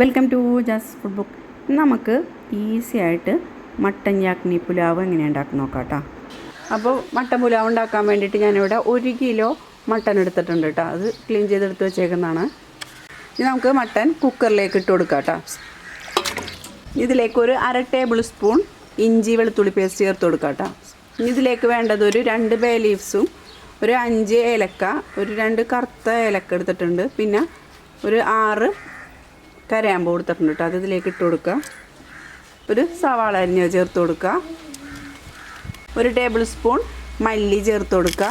Welcome to Jas food book നമുക്ക് easy ആയിട്ട് mutton ചാക്നി പുലാവ് എങ്ങനെ ഉണ്ടാക്കി നോക്കാം കേട്ടോ അപ്പോൾ മട്ടൻ പുലാവ് ഉണ്ടാക്കാൻ വേണ്ടിയിട്ട് ഞാനിവിടെ ഒരു കിലോ മട്ടൻ എടുത്തിട്ടുണ്ട് കേട്ടോ അത് ക്ലീൻ ചെയ്തെടുത്ത് വെച്ചേക്കുന്നതാണ്. ഇനി നമുക്ക് മട്ടൻ കുക്കറിലേക്ക് ഇട്ട് കൊടുക്കാം കേട്ടോ ഇതിലേക്ക് ഒരു അര ടേബിൾ സ്പൂൺ ഇഞ്ചി വെളുത്തുള്ളി പേസ്റ്റ് ചേർത്ത് കൊടുക്കാം കേട്ടോ ഇതിലേക്ക് വേണ്ടത് ഒരു രണ്ട് ബേ ലീവ്സും ഒരു അഞ്ച് ഏലക്ക ഒരു രണ്ട് കറുത്ത ഏലക്ക എടുത്തിട്ടുണ്ട്. പിന്നെ ഒരു ആറ് കരയാമ്പ് കൊടുത്തിട്ടുണ്ട് കേട്ടോ. അത് ഇതിലേക്ക് ഇട്ട് കൊടുക്കുക. ഒരു സവാള അരിഞ്ഞ ചേർത്ത് കൊടുക്കുക. ഒരു ടേബിൾ സ്പൂൺ മല്ലി ചേർത്ത് കൊടുക്കുക.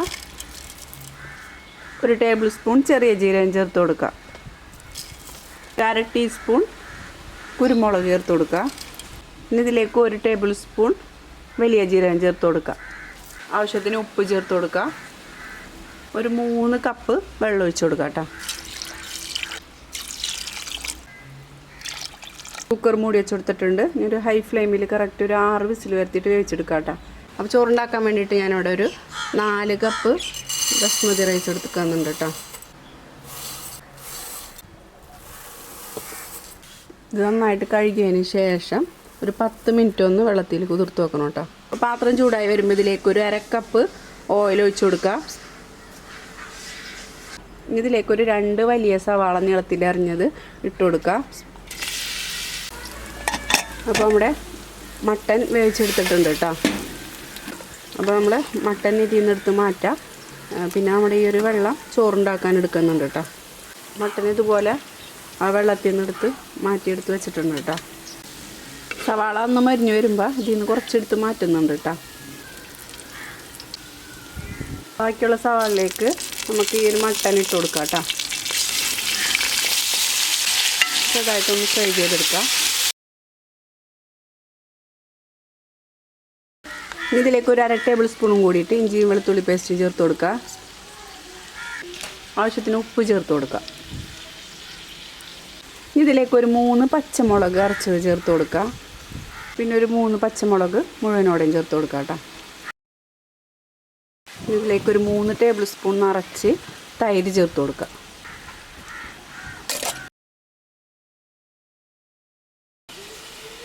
ഒരു ടേബിൾ സ്പൂൺ ചെറിയ ജീരകം ചേർത്ത് കൊടുക്കുക. അര ടീസ്പൂൺ കുരുമുളക് ചേർത്ത് കൊടുക്കുക. പിന്നെ ഇതിലേക്ക് ഒരു ടേബിൾ സ്പൂൺ വലിയ ജീരകം ചേർത്ത് കൊടുക്കുക. ആവശ്യത്തിന് ഉപ്പ് ചേർത്ത് കൊടുക്കുക. ഒരു മൂന്ന് കപ്പ് വെള്ളം ഒഴിച്ച് കൊടുക്കുക കേട്ടോ. കുക്കർ മൂടി വെച്ച് കൊടുത്തിട്ടുണ്ട് ഒരു ഹൈ ഫ്ലെയിമിൽ കറക്റ്റ് ഒരു ആറ് വിസിൽ വരുത്തിയിട്ട് വേവിച്ചെടുക്കാം കേട്ടോ അപ്പോൾ ചോറുണ്ടാക്കാൻ വേണ്ടിയിട്ട് ഞാനിവിടെ ഒരു നാല് കപ്പ് ബസ്മതി റൈസ് എടുത്തുക്കുന്നുണ്ട് കേട്ടോ ഇത് നന്നായിട്ട് കഴുകിയതിന് ശേഷം ഒരു പത്ത് മിനിറ്റ് ഒന്ന് വെള്ളത്തിൽ കുതിർത്ത് വെക്കണം കേട്ടോ പാത്രം ചൂടായി വരുമ്പോൾ ഇതിലേക്ക് ഒരു അരക്കപ്പ് ഓയിൽ ഒഴിച്ചു കൊടുക്കുക ഇതിലേക്ക് ഒരു രണ്ട് വലിയ സവാള നീളത്തിൽ അരിഞ്ഞത് ഇട്ട് കൊടുക്കുക അപ്പോൾ നമ്മുടെ മട്ടൻ വേവിച്ചെടുത്തിട്ടുണ്ട് കേട്ടോ. അപ്പോൾ നമ്മൾ മട്ടൻ ഇതിൽ നിന്നെടുത്ത് മാറ്റാം. പിന്നെ നമ്മുടെ ഈ ഒരു വെള്ളം ചോറുണ്ടാക്കാൻ എടുക്കുന്നുണ്ട് കേട്ടോ. മട്ടൻ ഇതുപോലെ ആ വെള്ളത്തിൽ നിന്നെടുത്ത് മാറ്റിയെടുത്ത് വെച്ചിട്ടുണ്ട് കേട്ടോ. സവാള ഒന്ന് മരിഞ്ഞ് വരുമ്പോൾ ഇതിൽ നിന്ന് കുറച്ചെടുത്ത് മാറ്റുന്നുണ്ട് കേട്ടോ. ബാക്കിയുള്ള സവാളിലേക്ക് നമുക്ക് ഈ ഒരു മട്ടൻ ഇട്ട് കൊടുക്കാം കേട്ടോ. ചെറുതായിട്ടൊന്ന് ഫ്രൈ ചെയ്തെടുക്കാം. ഇതിലേക്ക് ഒരു അര ടേബിൾ സ്പൂണും കൂടിയിട്ട് ഇഞ്ചിയും വെളുത്തുള്ളി പേസ്റ്റ് ചേർത്ത് കൊടുക്കുക. ആവശ്യത്തിന് ഉപ്പ് ചേർത്ത് കൊടുക്കുക. ഇതിലേക്ക് ഒരു മൂന്ന് പച്ചമുളക് അരച്ചത് ചേർത്ത് കൊടുക്കുക. പിന്നെ ഒരു മൂന്ന് പച്ചമുളക് മുഴുവനോടെയും ചേർത്ത് കൊടുക്കുക കേട്ടോ. ഇതിലേക്ക് ഒരു മൂന്ന് ടേബിൾ സ്പൂൺ നിറച്ച് തൈര് ചേർത്ത് കൊടുക്കുക.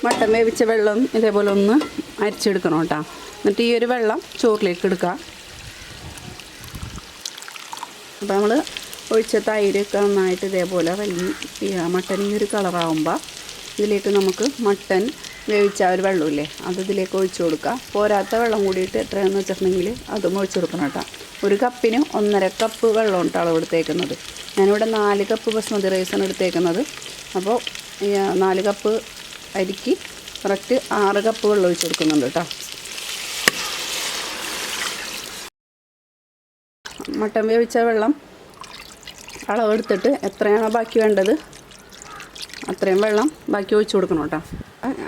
മട്ടൻ വേവിച്ച വെള്ളം ഇതേപോലെ ഒന്ന് അരിച്ചെടുക്കണം കേട്ടോ. എന്നിട്ട് ഈ ഒരു വെള്ളം ചോറിലേക്ക് എടുക്കുക. അപ്പോൾ നമ്മൾ ഒഴിച്ച തൈരൊക്കെ നന്നായിട്ട് ഇതേപോലെ വലിയ മട്ടൻ ഈ ഒരു കളറാകുമ്പോൾ ഇതിലേക്ക് നമുക്ക് മട്ടൻ വേവിച്ച ഒരു വെള്ളമില്ലേ അത് ഇതിലേക്ക് ഒഴിച്ചു കൊടുക്കുക. പോരാത്ത വെള്ളം കൂടിയിട്ട് എത്രയാണെന്ന് വെച്ചിട്ടുണ്ടെങ്കിൽ അതും ഒഴിച്ചു കൊടുക്കണം കേട്ടോ. ഒരു കപ്പിന് ഒന്നര കപ്പ് വെള്ളം കേട്ടോ അളവ് എടുത്തേക്കുന്നത് ഞാനിവിടെ നാല് കപ്പ് ബസ്മതി റൈസാണ് എടുത്തേക്കുന്നത്. അപ്പോൾ നാല് കപ്പ് അരിക്ക് കറക്റ്റ് ആറ് കപ്പ് വെള്ളം ഒഴിച്ച് കൊടുക്കുന്നുണ്ട് കേട്ടോ. മട്ടൻ വേവിച്ച വെള്ളം അളവെടുത്തിട്ട് എത്രയാണോ ബാക്കി വേണ്ടത് അത്രയും വെള്ളം ബാക്കി ഒഴിച്ച് കൊടുക്കണം കേട്ടോ.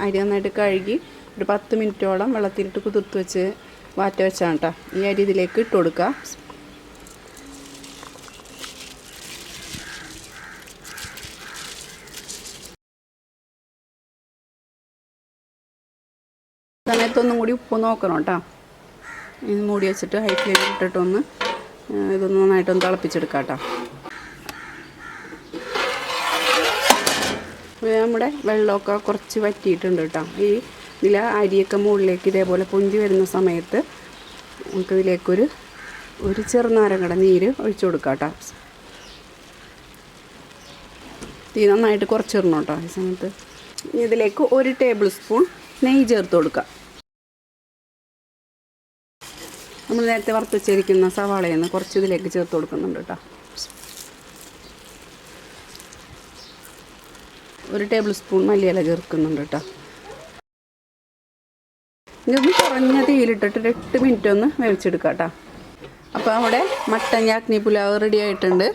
അരി നന്നായിട്ട് കഴുകി ഒരു പത്ത് മിനിറ്റോളം വെള്ളത്തിലിട്ട് കുതിർത്ത് വെച്ച് വാറ്റ വെച്ചാണ് കേട്ടോ. ഈ അരി ഇതിലേക്ക് ഇട്ട് കൊടുക്കുക. സമയത്തൊന്നും കൂടി ഉപ്പ് നോക്കണം കേട്ടോ. ഇത് മൂടി വെച്ചിട്ട് ഹൈ ഫ്ലെയിമിൽ ഇട്ടിട്ടൊന്ന് ഇതൊന്ന് നന്നായിട്ടൊന്ന് തിളപ്പിച്ചെടുക്കാം കേട്ടോ. നമ്മുടെ വെള്ളമൊക്കെ കുറച്ച് വറ്റിയിട്ടുണ്ട് കേട്ടോ. ഈ ഇതിൽ അരിയൊക്കെ മുകളിലേക്ക് ഇതേപോലെ പൊന്തി വരുന്ന സമയത്ത് നമുക്ക് ഇതിലേക്കൊരു ഒരു ചെറുനാരങ്ങയുടെ നീര് ഒഴിച്ചു കൊടുക്കാം കേട്ടോ. തീ നന്നായിട്ട് കുറച്ചിടണം കേട്ടോ ഈ സമയത്ത്. ഇതിലേക്ക് ഒരു ടേബിൾ സ്പൂൺ നെയ്യ് ചേർത്ത് കൊടുക്കുക നമ്മൾ നേരത്തെ വറുത്തുവച്ചിരിക്കുന്ന സവാളയിൽ നിന്ന് കുറച്ച് ഇതിലേക്ക് ചേർത്ത് കൊടുക്കുന്നുണ്ട് കേട്ടോ ഒരു ടേബിൾ സ്പൂൺ മല്ലിയില ചേർക്കുന്നുണ്ട് കേട്ടോ ഇതൊന്ന് കുറഞ്ഞ തീയിലിട്ടിട്ട് ഒരു എട്ട് മിനിറ്റ് ഒന്ന് വേവിച്ചെടുക്കാം കേട്ടോ അപ്പോൾ അവിടെ മട്ടൻ ചാക്നി പുലാവ് റെഡി ആയിട്ടുണ്ട്.